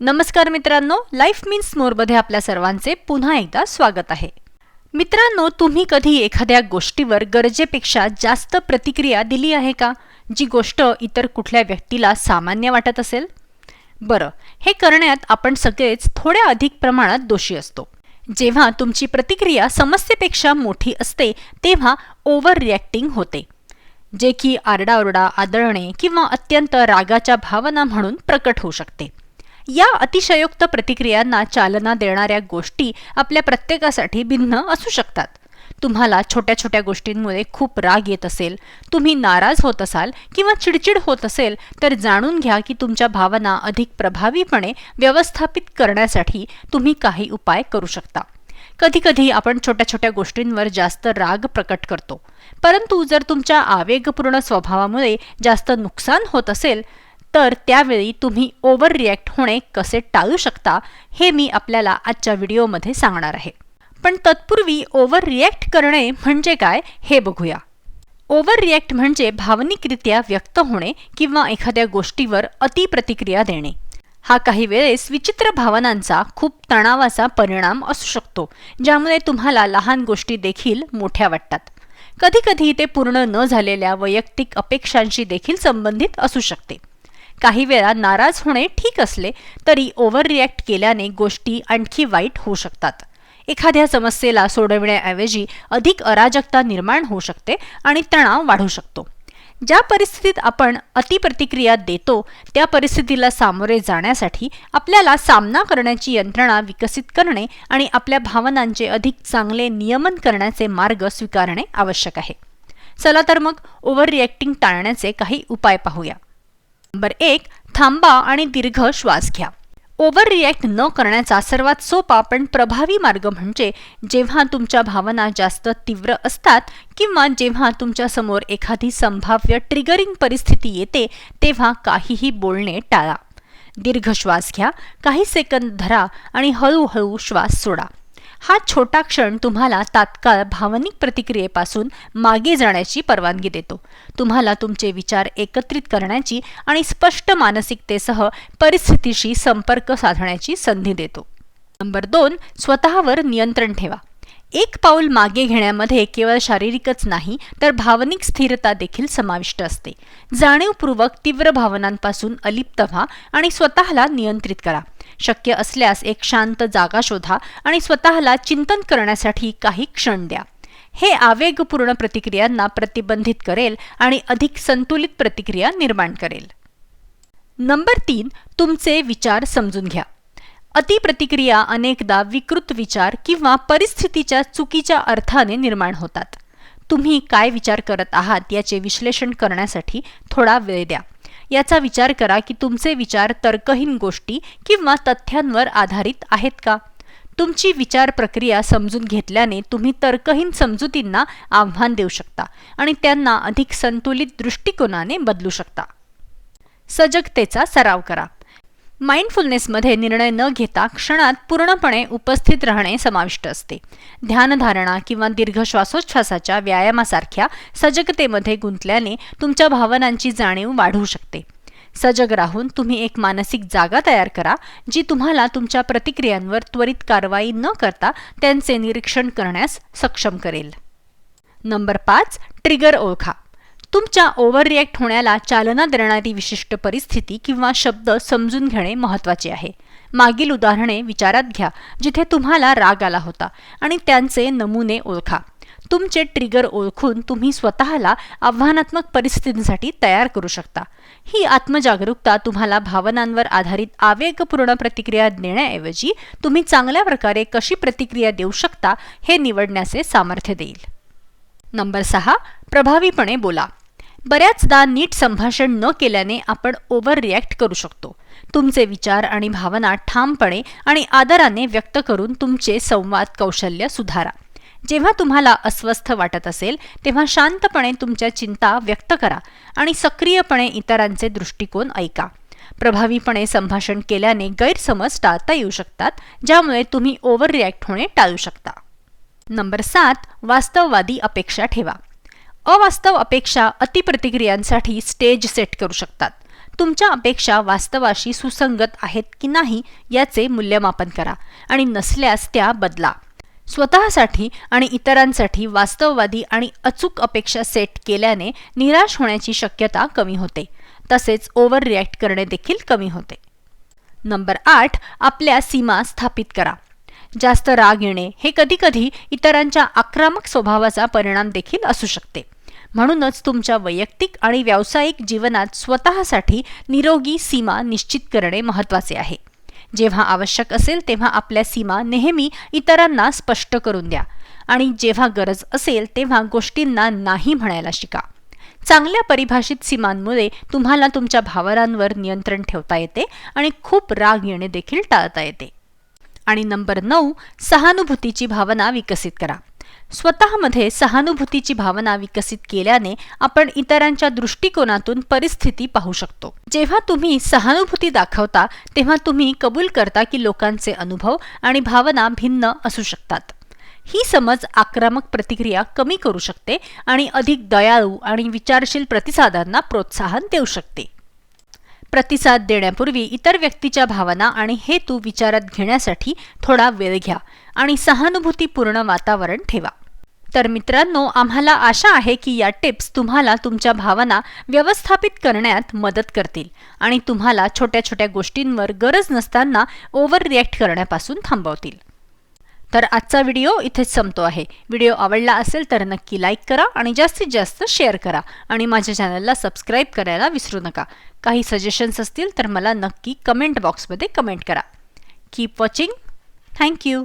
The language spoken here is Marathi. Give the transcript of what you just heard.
नमस्कार मित्रांनो लाईफ मीन्स मोरमध्ये आपल्या सर्वांचे पुन्हा एकदा स्वागत आहे. मित्रांनो तुम्ही कधी एखाद्या गोष्टीवर गरजेपेक्षा जास्त प्रतिक्रिया दिली आहे का? जी गोष्ट इतर कुठल्या व्यक्तीला सामान्य वाटत असेल? बरं हे करण्यात आपण सगळेच थोड्या अधिक प्रमाणात दोषी असतो. जेव्हा तुमची प्रतिक्रिया समस्येपेक्षा मोठी असते तेव्हा ओव्हर रिॲक्टिंग होते. जे की आरडाओरडा आदळणे किंवा अत्यंत रागाच्या भावना म्हणून प्रकट होऊ शकते. या अतिशयोक्त प्रतिक्रियांना चालना देणाऱ्या गोष्टी आपल्या प्रत्येकासाठी भिन्न असू शकतात. तुम्हाला छोट्या छोट्या गोष्टींमुळे खूप राग येत असेल तुम्ही नाराज होत असाल किंवा चिडचिड होत असेल तर जाणून घ्या की तुमच्या भावना अधिक प्रभावीपणे व्यवस्थापित करण्यासाठी तुम्ही काही उपाय करू शकता. कधीकधी आपण छोट्या छोट्या गोष्टींवर जास्त राग प्रकट करतो. परंतु जर तुमच्या आवेगपूर्ण स्वभावामुळे जास्त नुकसान होत असेल तर त्यावेळी तुम्ही ओव्हर रिॲक्ट होणे कसे टाळू शकता हे मी आपल्याला आजच्या व्हिडिओमध्ये सांगणार आहे. पण तत्पूर्वी ओव्हर रिॲक्ट करणे म्हणजे काय हे बघूया. ओव्हर रिॲक्ट म्हणजे भावनिकरित्या व्यक्त होणे किंवा एखाद्या गोष्टीवर अतिप्रतिक्रिया देणे. हा काही वेळेस विचित्र भावनांचा खूप तणावाचा परिणाम असू शकतो ज्यामुळे तुम्हाला लहान गोष्टी देखील मोठ्या वाटतात. कधीकधी ते पूर्ण न झालेल्या वैयक्तिक अपेक्षांशी देखील संबंधित असू शकते. काही वेळा नाराज होणे ठीक असले तरी ओव्हर रिॲक्ट केल्याने गोष्टी आणखी वाईट होऊ शकतात. एखाद्या समस्येला सोडविण्याऐवजी अधिक अराजकता निर्माण होऊ शकते आणि तणाव वाढू शकतो. ज्या परिस्थितीत आपण अतिप्रतिक्रिया देतो त्या परिस्थितीला सामोरे जाण्यासाठी आपल्याला सामना करण्याची यंत्रणा विकसित करणे आणि आपल्या भावनांचे अधिक चांगले नियमन करण्याचे मार्ग स्वीकारणे आवश्यक आहे. चला तर मग ओव्हर रिॲक्टिंग टाळण्याचे काही उपाय पाहूया. नंबर एक थांबा आणि दीर्घ श्वास घ्या. ओव्हर रिॲक्ट न करण्याचा सर्वात सोपा पण प्रभावी मार्ग म्हणजे जेव्हा तुमच्या भावना जास्त तीव्र असतात किंवा जेव्हा तुमच्यासमोर एखादी संभाव्य ट्रिगरिंग परिस्थिती येते तेव्हा काहीही बोलणे टाळा. दीर्घ श्वास घ्या काही सेकंद धरा आणि हळूहळू श्वास सोडा. हा छोटा क्षण तुम्हाला तात्काळ भावनिक प्रतिक्रियेपासून मागे जाण्याची परवानगी देतो. तुम्हाला तुमचे विचार एकत्रित करण्याची आणि स्पष्ट मानसिकतेसह परिस्थितीशी संपर्क साधण्याची संधी देतो. नंबर दोन स्वतःवर नियंत्रण ठेवा. एक पाऊल मागे घेण्यामध्ये केवळ शारीरिकच नाही तर भावनिक स्थिरता देखील समाविष्ट असते. जाणीवपूर्वक तीव्र भावनांपासून अलिप्त व्हा आणि स्वतःला नियंत्रित करा. शक्य असल्यास एक शांत जागा शोधा आणि स्वतःला चिंतन करण्यासाठी काही क्षण द्या. हे आवेगपूर्ण प्रतिक्रियांना प्रतिबंधित करेल आणि अधिक संतुलित प्रतिक्रिया निर्माण करेल. नंबर तीन तुमचे विचार समजून घ्या. अतिप्रतिक्रिया अनेकदा विकृत विचार किंवा परिस्थितीच्या चुकीच्या अर्थाने निर्माण होतात. तुम्ही काय विचार करत आहात याचे विश्लेषण करण्यासाठी थोडा वेळ द्या. याचा विचार करा की तुमचे विचार तर्कहीन गोष्टी किंवा तथ्यांवर आधारित आहेत का? तुमची विचार प्रक्रिया समजून घेतल्याने तुम्ही तर्कहीन समजुतींना आव्हान देऊ शकता आणि त्यांना अधिक संतुलित दृष्टिकोनाने बदलू शकता. सजगतेचा सराव करा. माइंडफुलनेसमध्ये निर्णय न घेता क्षणात पूर्णपणे उपस्थित राहणे समाविष्ट असते. ध्यानधारणा किंवा दीर्घ श्वासोच्छ्वासाच्या व्यायामासारख्या सजगतेमध्ये गुंतल्याने तुमच्या भावनांची जाणीव वाढू शकते. सजग राहून तुम्ही एक मानसिक जागा तयार करा जी तुम्हाला तुमच्या प्रतिक्रियांवर त्वरित कारवाई न करता त्यांचे निरीक्षण करण्यास सक्षम करेल. नंबर पाच ट्रिगर ओळखा. तुमच्या ओव्हर रिॲक्ट होण्याला चालना देणारी विशिष्ट परिस्थिती किंवा शब्द समजून घेणे महत्त्वाचे आहे. मागील उदाहरणे विचारात घ्या जिथे तुम्हाला राग आला होता आणि त्यांचे नमुने ओळखा. तुमचे ट्रिगर ओळखून तुम्ही स्वतःला आव्हानात्मक परिस्थितींसाठी तयार करू शकता. ही आत्मजागरूकता तुम्हाला भावनांवर आधारित आवेगपूर्ण प्रतिक्रिया देण्याऐवजी तुम्ही चांगल्या प्रकारे कशी प्रतिक्रिया देऊ शकता हे निवडण्याचे सामर्थ्य देईल. नंबर सहा प्रभावीपणे बोला. बऱ्याचदा नीट संभाषण न केल्याने आपण ओव्हर रिॲक्ट करू शकतो. तुमचे विचार आणि भावना ठामपणे आणि आदराने व्यक्त करून तुमचे संवाद कौशल्य सुधारा. जेव्हा तुम्हाला अस्वस्थ वाटत असेल तेव्हा शांतपणे तुमच्या चिंता व्यक्त करा आणि सक्रियपणे इतरांचे दृष्टिकोन ऐका. प्रभावीपणे संभाषण केल्याने गैरसमज टाळता येऊ शकतात ज्यामुळे तुम्ही ओव्हर रिॲक्ट होणे टाळू शकता. नंबर सात वास्तववादी अपेक्षा ठेवा. अवास्तव अपेक्षा अतिप्रतिक्रियांसाठी स्टेज सेट करू शकतात. तुमच्या अपेक्षा वास्तवाशी सुसंगत आहेत की नाही याचे मूल्यमापन करा आणि नसल्यास त्या बदला. स्वतःसाठी आणि इतरांसाठी वास्तववादी आणि अचूक अपेक्षा सेट केल्याने निराश होण्याची शक्यता कमी होते. तसेच ओव्हर रिॲक्ट करणे देखील कमी होते. नंबर आठ आपल्या सीमा स्थापित करा. जास्त राग येणे हे कधीकधी इतरांच्या आक्रमक स्वभावाचा परिणाम देखील असू शकते. म्हणूनच तुमच्या वैयक्तिक आणि व्यावसायिक जीवनात स्वतःसाठी निरोगी सीमा निश्चित करणे महत्त्वाचे आहे. जेव्हा आवश्यक असेल तेव्हा आपल्या सीमा नेहमी इतरांना स्पष्ट करून द्या आणि जेव्हा गरज असेल तेव्हा गोष्टींना नाही म्हणायला शिका. चांगल्या परिभाषित सीमांमुळे तुम्हाला तुमच्या भावनांवर नियंत्रण ठेवता येते आणि खूप राग येणे देखील टाळता येते. आणि नंबर नऊ सहानुभूतीची भावना विकसित करा. स्वतःमध्ये सहानुभूतीची भावना विकसित केल्याने आपण इतरांच्या दृष्टिकोनातून परिस्थिती पाहू शकतो. जेव्हा तुम्ही सहानुभूती दाखवता तेव्हा तुम्ही कबूल करता की लोकांचे अनुभव आणि भावना भिन्न असू शकतात. ही समज आक्रमक प्रतिक्रिया कमी करू शकते आणि अधिक दयाळू आणि विचारशील प्रतिसादांना प्रोत्साहन देऊ शकते. प्रतिसाद देण्यापूर्वी इतर व्यक्तीच्या भावना आणि हेतू विचारात घेण्यासाठी थोडा वेळ घ्या आणि सहानुभूतीपूर्ण वातावरण ठेवा. तर मित्रांनो आम्हाला आशा आहे की या टिप्स तुम्हाला तुमच्या भावना व्यवस्थापित करण्यात मदत करतील आणि तुम्हाला छोट्या छोट्या गोष्टींवर गरज नसताना ओव्हर रिॲक्ट करण्यापासून थांबवतील. तर आजचा व्हिडिओ इथेच संपतो आहे. व्हिडिओ आवडला असेल तर नक्की लाईक करा आणि जास्तीत जास्त शेअर करा आणि माझ्या चॅनलला सबस्क्राईब करायला विसरू नका. काही सजेशन्स असतील तर मला नक्की कमेंट बॉक्समध्ये कमेंट करा. Keep watching thank you